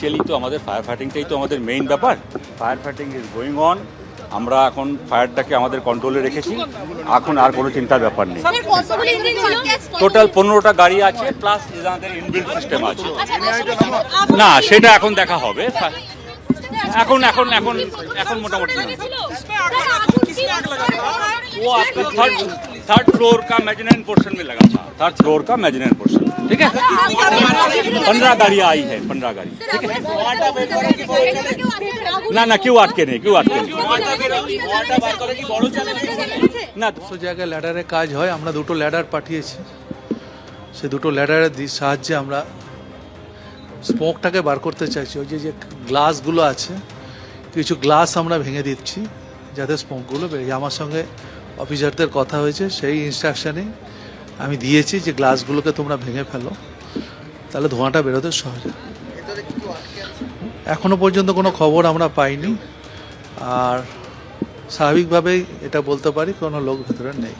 Initially তো আমাদের fire ফাইটিংটাই তো আমাদের মেইন ব্যাপার। Fire fighting is going on আমরা এখন ফায়ারটাকে আমাদের কন্ট্রোলে রেখেছি। এখন আর কোনো চিন্তার ব্যাপার নেই। টোটাল পনেরোটা গাড়ি আছে প্লাস আমাদের সিস্টেম আছে। না সেটা এখন দেখা হবে। এখন এখন এখন এখন মোটামুটি। ও আচ্ছা, আপনি थर्ड थर्ड फ्लोर का मेजनन पोर्शन में लगा था थर्ड फ्लोर का मेजनन पोर्शन ठीक है पंद्रह गाड़ियाँ आई है पंद्रह गाड़ी ठीक है না না কেউ আটকে নেই কেউ আটকে নেই না সমস্ত জায়গায় ল্যাডারে কাজ হয় আমরা দুটো ল্যাডার পাঠিয়েছি সে দুটো ল্যাডারের দি- সাহায্যে আমরা স্মোকটাকে বার করতে চাইছি ওই যে যে গ্লাসগুলো আছে কিছু গ্লাস আমরা ভেঙে দিচ্ছি যাতে স্মোকগুলো বেরিয়ে আমার সঙ্গে অফিসারদের কথা হয়েছে, সেই ইনস্ট্রাকশানে আমি দিয়েছি যে গ্লাসগুলোকে তোমরা ভেঙে ফেলো, তাহলে ধোঁয়াটা বেরোতে সহজ এখনও এখনও পর্যন্ত কোনো খবর আমরা পাইনি। আর স্বাভাবিকভাবেই এটা বলতে পারি কোনো লোক ভেতরে নেই।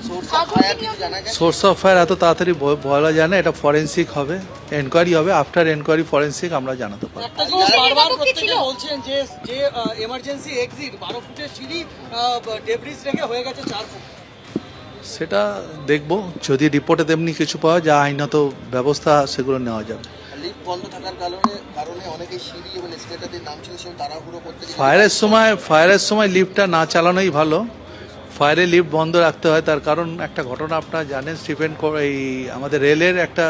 সোর্স অফ ফায়ার এত তাড়াতাড়ি বলা যায় না এটা ফরেন্সিক হবে এনকোয়ারি হবে আফটার এনকোয়ারি ফরেন্সিক আমরা জানাতে পারব। একটা জিনিস বারবার প্রত্যেকে বলছেন যে যে এমার্জেন্সি এক্সিট বারো ফুটের সিঁড়ি ডেব্রিজ রেখে হয়ে গেছে চার ফুট। সেটা দেখব যদি রিপোর্টে তেমনি কিছু পাওয়া যায় আইনত ব্যবস্থা সেগুলো নেওয়া যাবে। বন্ধ থাকার কারণে কারণে অনেকে সিঁড়ি এবং নামছিল তাড়াহুড়ো করতে ফায়ারের সময় ফায়ারের সময় লিফটটা না চালানোই ভালো। ফায়ারে লিফট বন্ধ রাখতে হয়, তার কারণ একটা ঘটনা আপনারা জানেন, স্টিফেন এই আমাদের রেলের একটা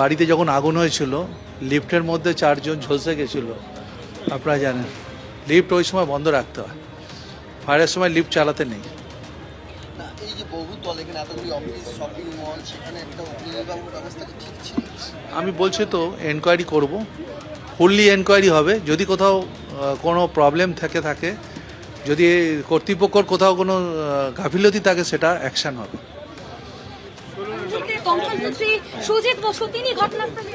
বাড়িতে যখন আগুন হয়েছিল, লিফটের মধ্যে চারজন ঝলসে গেছিল, আপনারা জানেন। লিফট ওই সময় বন্ধ রাখতে হয়। ফায়ারের সময় লিফট চালাতে নেই। না, এই যে এখানে এতগুলি অফিস শপিং মল সেখানে একটা অগ্নিনির্বাপক ব্যবস্থা কি ঠিক ছিল? আমি বলছি তো এনকোয়ারি করব। ফুললি এনকোয়ারি হবে। যদি কোথাও কোনো প্রবলেম থেকে থাকে যদি কর্তৃপক্ষর কোথাও কোনো গাফিলতি থাকে সেটা অ্যাকশন হবে। সুজিত বসু তিনি ঘটনাস্থলে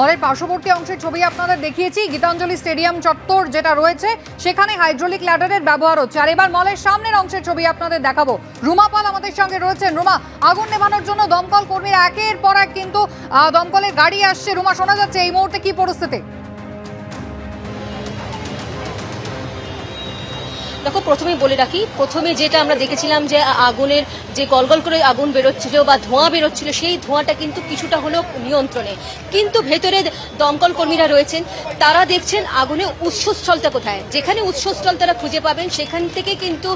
মলের পার্শ্ববর্তী অংশের ছবি আপনাদের দেখিয়েছি। গীতাঞ্জলি স্টেডিয়াম চত্বর যেটা রয়েছে, সেখানে হাইড্রোলিক ল্যাডারের ব্যবহার হচ্ছে। আর এবার মলের সামনের অংশের ছবি আপনাদের দেখাবো। রুমা পাল আমাদের সঙ্গে রয়েছেন, রুমা। আগুন নেভানোর জন্য দমকল কর্মীরা একের পর এক কিন্তু দমকলের গাড়ি আসছে। রুমা, শোনা যাচ্ছে এই মুহূর্তে কি পরিস্থিতি? দেখো, প্রথমেই বলে রাখি, প্রথমে যেটা আমরা দেখেছিলাম যে আগুনের যে গলগল করে আগুন বেরোচ্ছিল বা ধোঁয়া বেরোচ্ছিল, সেই ধোঁয়াটা কিন্তু কিছুটা হলেও নিয়ন্ত্রণে। কিন্তু ভেতরে দমকল কর্মীরা রয়েছেন, তারা দেখছেন আগুনের উৎসস্থলটা কোথায়। যেখানে উৎসস্থল তারা খুঁজে পাবেন, সেখান থেকে কিন্তু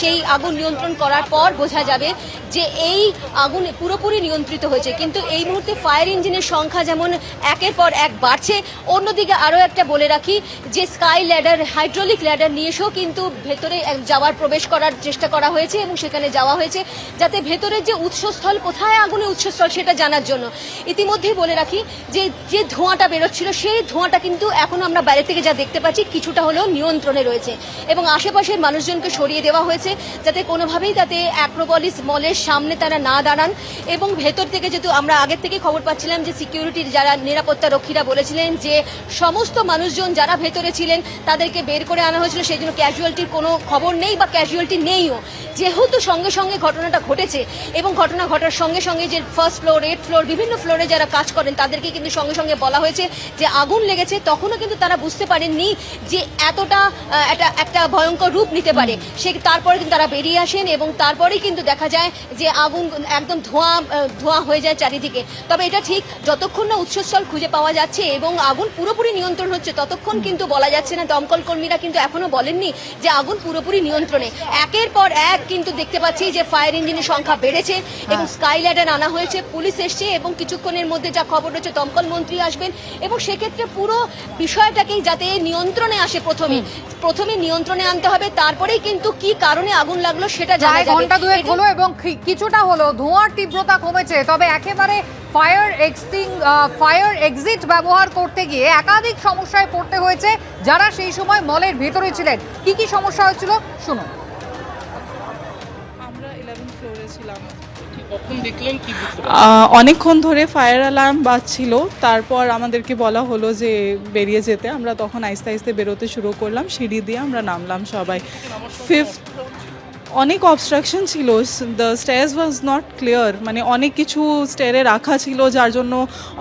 সেই আগুন নিয়ন্ত্রণ করার পর বোঝা যাবে যে এই আগুন পুরোপুরি নিয়ন্ত্রিত হয়েছে। কিন্তু এই মুহূর্তে ফায়ার ইঞ্জিনের সংখ্যা যেমন একের পর এক বাড়ছে, অন্যদিকে আরও একটা বলে রাখি যে স্কাই ল্যাডার, হাইড্রোলিক ল্যাডার নিয়ে এসেও কিন্তু ভেতরে যাওয়ার প্রবেশ করার চেষ্টা করা হয়েছে এবং সেখানে যাওয়া হয়েছে যাতে ভেতরের যে উৎসস্থল, কোথায় আগুনের উৎসস্থল সেটা জানার জন্য। ইতিমধ্যেই বলে রাখি যে যে ধোঁয়াটা বেরোচ্ছিল, সেই ধোঁয়াটা কিন্তু এখন আমরা বাইরে থেকে যা দেখতে পাচ্ছি কিছুটা হলেও নিয়ন্ত্রণে রয়েছে এবং আশেপাশের মানুষজনকে সরিয়ে দেওয়া হয়েছে যাতে কোনোভাবেই যাতে অ্যাক্রোপলিস মলের সামনে তারা না দাঁড়ান এবং ভেতর থেকে যেহেতু আমরা আগের থেকে খবর পাচ্ছিলাম যে সিকিউরিটির যারা নিরাপত্তা রক্ষীরা বলেছিলেন যে, সমস্ত মানুষজন যারা ভেতরে ছিলেন তাদেরকে বের করে আনা হয়েছিল, সেই জন্য ক্যাজুয়ালিটির কোনো খবর নেই বা ক্যাজুয়ালিটি নেইও। যেহেতু সঙ্গে সঙ্গে ঘটনাটা ঘটেছে এবং ঘটনা ঘটার সঙ্গে সঙ্গে যে ফার্স্ট ফ্লোর এইট ফ্লোর বিভিন্ন ফ্লোরে যারা কাজ করেন, তাদেরকে কিন্তু সঙ্গে সঙ্গে বলা হয়েছে যে আগুন লেগেছে। তখনও কিন্তু তারা বুঝতে পারেননি যে এতটা একটা একটা ভয়ঙ্কর রূপ নিতে পারে। সে তারপরে কিন্তু তারা বেরিয়ে আসেন এবং তারপরেই কিন্তু দেখা যায় যে আগুন একদম ধোঁয়া ধোঁয়া হয়ে যায় চারিদিকে। তবে এটা ঠিক যতক্ষণ না উৎসস্থল খুঁজে পাওয়া যাচ্ছে এবং আগুন পুরোপুরি নিয়ন্ত্রণ হচ্ছে, ততক্ষণ কিন্তু বলা যাচ্ছে না। দমকল কর্মীরা কিন্তু এখনও বলেননি যে আগুন পুরোপুরি নিয়ন্ত্রণে। একের পর এক কিন্তু দেখতে পাচ্ছি যে ফায়ার ইঞ্জিনের সংখ্যা বেড়েছে এবং স্কাই ল্যাডার আনা হয়েছে পুলিশ এসছে এবং কিছুক্ষণের মধ্যে যা খবর রয়েছে দমকল মন্ত্রী আসবেন এবং সেক্ষেত্রে পুরো বিষয়টাকেই যাতে নিয়ন্ত্রণে আসে প্রথমে। প্রথমে নিয়ন্ত্রণে আনতে হবে তারপরেই কিন্তু কি কারণে আগুন লাগল সেটা জানা যাবে। ঘণ্টা দুয়েক হলো এবং কিছুটা হলো ধোঁয়ার তীব্রতা কমেছে তবে একেবারে ফায়ার এক্সটিং ফায়ার এক্সিট ব্যবহার করতে গিয়ে একাধিক সমস্যায় পড়তে হয়েছে যারা সেই সময় মলের ভেতরে ছিলেন। কি কি সমস্যা হয়েছিল? শুনুন। আমরা ইলেভেন ফ্লোরে ছিলাম। অনেকক্ষণ ধরে ফায়ার অ্যালার্ম বাজছিল। তারপর আমাদেরকে বলা হলো যে বেরিয়ে যেতে। আমরা তখন আস্তে আস্তে বেরোতে শুরু করলাম। সিঁড়ি দিয়ে আমরা নামলাম সবাই। ফিফথ অনেক অবস্ট্রাকশন ছিল। The stairs was not clear মানে অনেক কিছু স্টেয়ারে রাখা ছিল যার জন্য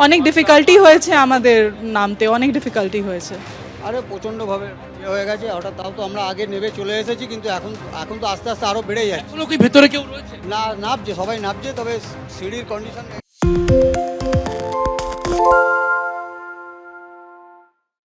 অনেক ডিফিকাল্টি হয়েছে আমাদের নামতে অনেক ডিফিকাল্টি হয়েছে। আরে প্রচণ্ডভাবে ইয়ে হয়ে গেছে হঠাৎ তাও তো আমরা আগে নেবে চলে এসেছি কিন্তু এখন এখন তো আস্তে আস্তে আরও বেড়ে যাচ্ছে। কি ভেতরে কেউ রয়েছে? না নামছে সবাই নামছে তবে সিঁড়ির কন্ডিশন